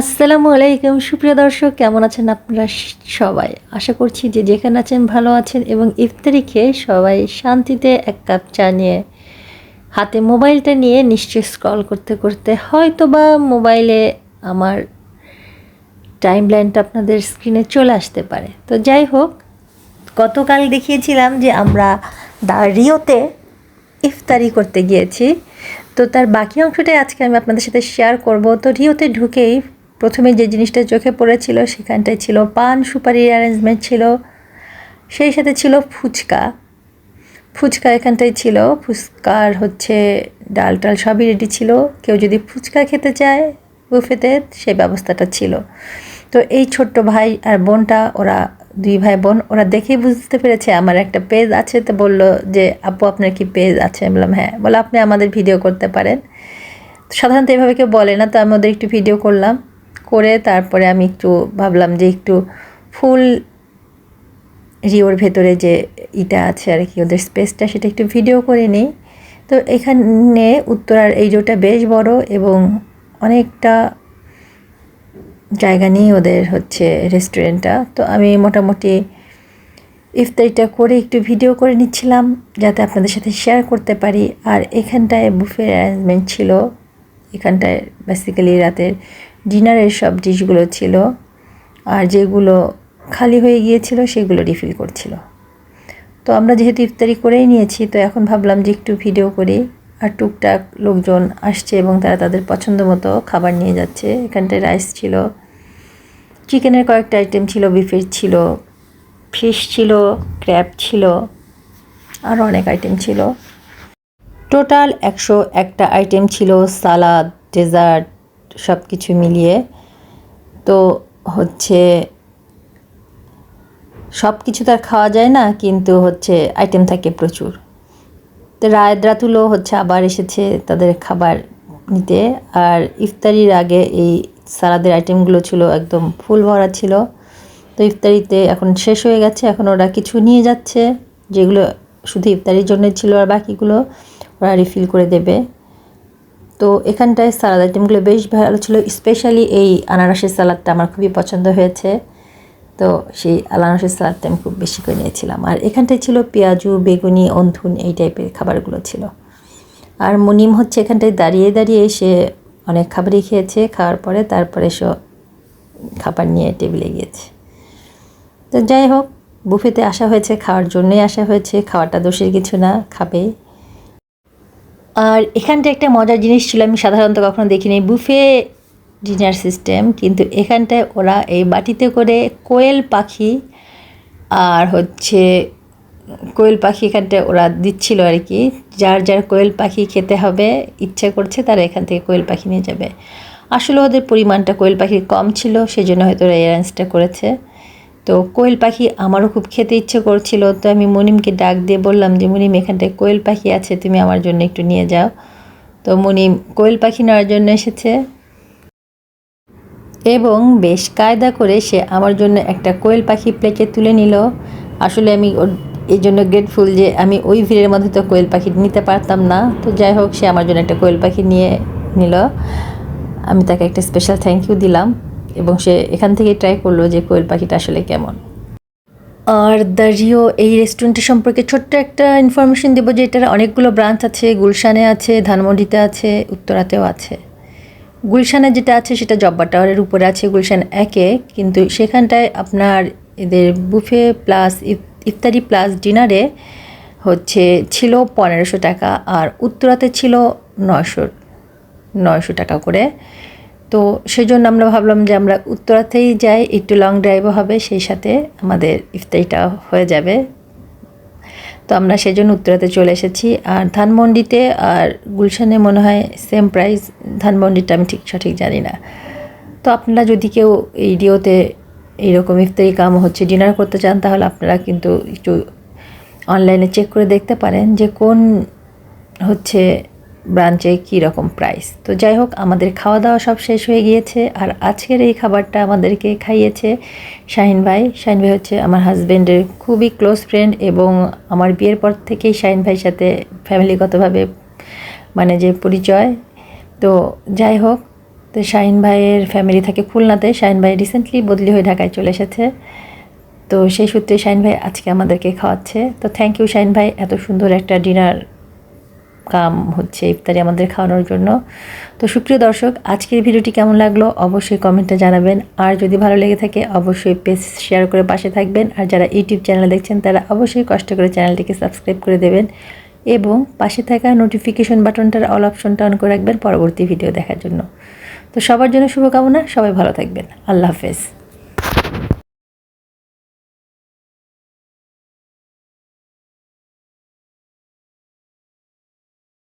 আসসালামু আলাইকুম, সুপ্রিয় দর্শক, কেমন আছেন আপনারা সবাই? আশা করছি যে যেখানে আছেন ভালো আছেন এবং ইফতারি খেয়ে সবাই শান্তিতে এক কাপ চা নিয়ে, হাতে মোবাইলটা নিয়ে নিশ্চয়ই স্ক্রল করতে করতে হয়তো বা মোবাইলে আমার টাইম লাইনটা আপনাদের স্ক্রিনে চলে আসতে পারে। তো যাই হোক, গতকাল দেখিয়েছিলাম যে আমরা দা রিওতে ইফতারি করতে গিয়েছি। তো তার বাকি অংশটাই আজকে আমি আপনাদের সাথে শেয়ার করব। তো রিওতে ঢুকেই প্রথমে যে জিনিসটা চোখে পড়েছিল সেখানটায় ছিল পান সুপারির অ্যারেঞ্জমেন্ট ছিল। সেই সাথে ছিল ফুচকা। ফুচকা এখানটায় ছিল। ফুচকার হচ্ছে ডাল টাল সবই রেডি ছিল। কেউ যদি ফুচকা খেতে চায় বুফেতে সেই ব্যবস্থাটা ছিল। তো এই ছোট্ট ভাই আর বোনটা, ওরা দুই ভাই বোন, ওরা দেখেই বুঝতে পেরেছে, আমার একটা পেজ আছে। তো বলল যে, আপু, আপনার কি পেজ আছে? আমি বললাম হ্যাঁ। বলে আপনি আমাদের ভিডিও করতে পারেন। সাধারণত এভাবে কেউ বলে না, তো আমি ওদের একটু ভিডিও করলাম। করে তারপরে আমি একটু ভাবলাম যে একটু ফুল রিওর ভেতরে যে ইটা আছে আর কি, ওদের স্পেসটা সেটা একটু ভিডিও করে নিই। তো এখানে উত্তরার এই রোটা বেশ বড় এবং অনেকটা জায়গা নিয়ে ওদের হচ্ছে রেস্টুরেন্টটা তো আমি মোটামুটি ইফতারিটা করে একটু ভিডিও করে নিচ্ছিলাম যাতে আপনাদের সাথে শেয়ার করতে পারি। আর এখানটায় বুফের অ্যারেঞ্জমেন্ট ছিল। এখানটায় বেসিক্যালি রাতের ডিনারের সব ডিশগুলো ছিল আর যেগুলো খালি হয়ে গিয়েছিল সেগুলো রিফিল করছিল। তো আমরা যেহেতু ইফতারি করেই নিয়েছি, তো এখন ভাবলাম যে একটু ভিডিও করি আর টুকটাক লোকজন আসছে এবং তারা তাদের পছন্দ মতো খাবার নিয়ে যাচ্ছে। এখানটায় রাইস ছিল, চিকেনের কয়েকটা আইটেম ছিল বিফের ছিল ফিশ ছিল ক্র্যাব ছিল আরও অনেক আইটেম ছিল। টোটাল একশো একটা আইটেম ছিল সালাদ ডেজার্ট সব কিছু মিলিয়ে। তো হচ্ছে সব কিছু তো আর খাওয়া যায় না, কিন্তু হচ্ছে আইটেম থাকে প্রচুর। তো রায় হচ্ছে আবার এসেছে তাদের খাবার নিতে। আর ইফতারির আগে এই সালাদের আইটেমগুলো ছিল একদম ফুল ভরা ছিল। তো ইফতারিতে এখন শেষ হয়ে গেছে, এখন ওরা কিছু নিয়ে যাচ্ছে, যেগুলো শুধু ইফতারির জন্য ছিল আর বাকিগুলো ওরা রিফিল করে দেবে। তো এখানটায় সালাদ আইটেমগুলো বেশ ভালো ছিল স্পেশালি এই আনারসের সালাদটা আমার খুবই পছন্দ হয়েছে। তো সেই আনারসের সালাদটা আমি খুব বেশি করে নিয়েছিলাম। আর এখানটায় ছিল পেঁয়াজু, বেগুনি, অন্থুন, এই টাইপের খাবারগুলো ছিল। আর মুনিম হচ্ছে এখানটায় দাঁড়িয়ে দাঁড়িয়ে সে অনেক খাবারই খেয়েছে, খাওয়ার পরে তারপরে সে খাবার নিয়ে টেবিলে গিয়েছে। তো যাই হোক বুফেতে আসা হয়েছে, খাওয়ার জন্যই আসা হয়েছে, খাওয়াটা দোষের কিছু না, খাবে। আর এখানটা একটা মজার জিনিস ছিল, আমি সাধারণত কখনো দেখিনি, বুফে ডিনার সিস্টেম, কিন্তু এখানটায় ওরা এই বাটিতে করে কোয়েল পাখি আর হচ্ছে কোয়েল পাখি এখানটায় ওরা দিচ্ছিল আর কি। যার যার কোয়েল পাখি খেতে হবে, ইচ্ছে করছে, তারা এখান থেকে কোয়েল পাখি নিয়ে যাবে। আসলে ওদের পরিমাণটা কোয়েল পাখির কম ছিল সেই জন্য হয়তো ওরা অ্যারেঞ্জটা করেছে। তো কোয়েল পাখি আমারও খুব খেতে ইচ্ছে করছিল, তো আমি মনিমকে ডাক দিয়ে বললাম যে, মনিম এখানটায় কোয়েল পাখি আছে, তুমি আমার জন্য একটু নিয়ে যাও। তো মনিম কোয়েল পাখি নেওয়ার জন্য এসেছে। এবং বেশ কায়দা করে সে আমার জন্য একটা কোয়েল পাখি প্লেটে তুলে নিল। আসলে আমি এই জন্য গ্রেটফুল যে, আমি ওই ভিড়ের মধ্যে তো কোয়েল পাখি নিতে পারতাম না। তো যাই হোক, সে আমার জন্য একটা কোয়েল পাখি নিয়ে নিল। আমি তাকে একটা স্পেশাল থ্যাংক ইউ দিলাম। এবং সে এখান থেকেই ট্রাই করল যে কোয়েল পাখিটা আসলে কেমন। আর দ্য রিও এই রেস্টুরেন্টের সম্পর্কে ছোট্ট একটা ইনফরমেশন দেবো যে এটার অনেকগুলো ব্রাঞ্চ আছে, গুলশানে আছে, ধানমন্ডিতে আছে, উত্তরাতেও আছে। গুলশানে যেটা আছে সেটা জব্বা টাওয়ারের উপরে আছে, গুলশান একে, কিন্তু সেখানটায় আপনার এদের বুফে প্লাস ইফতারি প্লাস ডিনারে হচ্ছে ছিল পনেরোশো টাকা আর উত্তরাতে ছিল নয়শো নয়শো টাকা করে। তো সেই জন্য আমরা ভাবলাম যে আমরা উত্তরাতেই যাই, একটু লং ড্রাইভও হবে, সেই সাথে আমাদের ইফতারিটা হয়ে যাবে। তো আমরা সেই জন্য উত্তরাতে চলে এসেছি। আর ধানমন্ডিতে আর গুলশানে মনে হয় সেম প্রাইস ধানমন্ডিটা আমি ঠিক, সঠিক জানি না। তো আপনারা যদি কেউ এই ডিওতে এইরকম ইফতারি কাম হচ্ছে ডিনার করতে চান, তাহলে আপনারা কিন্তু একটু অনলাইনে চেক করে দেখতে পারেন যে কোন হচ্ছে ব্রাঞ্চে কী রকম প্রাইস তো যাই হোক আমাদের খাওয়া দাওয়া সব শেষ হয়ে গিয়েছে। আর আজকের এই খাবারটা আমাদেরকে খাইয়েছে শাহিন ভাই। শাহিন ভাই হচ্ছে আমার হাজব্যান্ডের খুবই ক্লোজ ফ্রেন্ড এবং আমার বিয়ের পর থেকেই শাহিন ভাইয়ের সাথে ফ্যামিলিগতভাবে মানে যে পরিচয়। তো যাই হোক তো শাহিন ভাইয়ের ফ্যামিলি থাকে খুলনাতে। শাহিন ভাই রিসেন্টলি বদলি হয়ে ঢাকায় চলে এসেছে। তো সেই সূত্রে শাহিন ভাই আজকে আমাদেরকে খাওয়াচ্ছে। তো থ্যাংক ইউ শাহিন ভাই, এত সুন্দর একটা ডিনার কাম হচ্ছে ইফতারি আমাদের খাওয়ানোর জন্য। তো সুপ্রিয় দর্শক, আজকের ভিডিওটি কেমন লাগল অবশ্যই কমেন্টে জানাবেন। আর যদি ভালো লেগে থাকে, অবশ্যই পেজ শেয়ার করে পাশে থাকবেন। আর যারা ইউটিউব চ্যানেল দেখছেন, তারা অবশ্যই কষ্ট করে চ্যানেলটিকে সাবস্ক্রাইব করে দেবেন। এবং পাশে থাকা নোটিফিকেশন বাটনটার অল অপশনটা অন করে রাখবেন পরবর্তী ভিডিও দেখার জন্য। তো সবার জন্য শুভকামনা, সবাই ভালো থাকবেন। আল্লাহ হাফেজ।